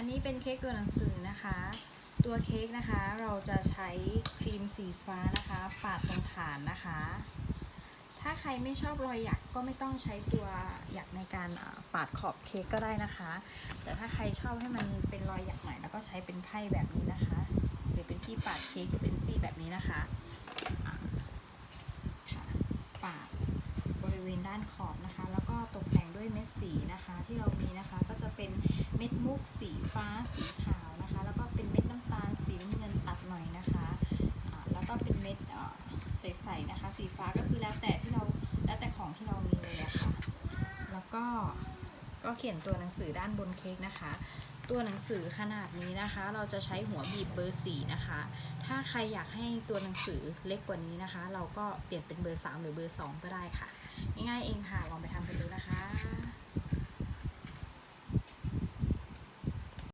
อันนี้เป็นเค้กตัวหนังสือนะคะ ตัวเค้กนะคะเราจะใช้ครีมสีฟ้านะคะปาดตรงฐานนะคะ ถ้าใครไม่ชอบรอยหยักก็ไม่ต้องใช้ตัวหยักในการปาดขอบเค้กก็ได้นะคะ แต่ถ้าใครชอบให้มันเป็นรอยหยักหน่อยแล้วก็ใช้เป็นไพ่แบบนี้นะคะ หรือเป็นที่ปาดเค้กเป็นซี่แบบนี้นะคะะปาดบริเวณด้านขอบนะคะ ฟ้าสีขาวนะคะ แล้วก็เป็นเม็ดน้ำตาลสีน้ำเงินตัดหน่อยนะคะอ่าแล้วก็เป็นเม็ดใสๆนะคะ สีฟ้าก็คือแล้วแต่ที่เราแล้วแต่ของที่เรามีเลยะค่ะแล้วก็ก็เขียนตัวหนังสือด้านบนเค้กนะคะ ตัวหนังสือขนาดนี้นะคะ เราจะใช้หัวบีบเบอร์สี่นะคะ ถ้าใครอยากให้ตัวหนังสือเล็กกว่านี้นะคะ เราก็เปลี่ยนเป็นเบอร์ 3 หรือเบอร์ 2 ก็ได้ค่ะ ง่ายๆเองค่ะ ลองไปทำกันดูนะคะ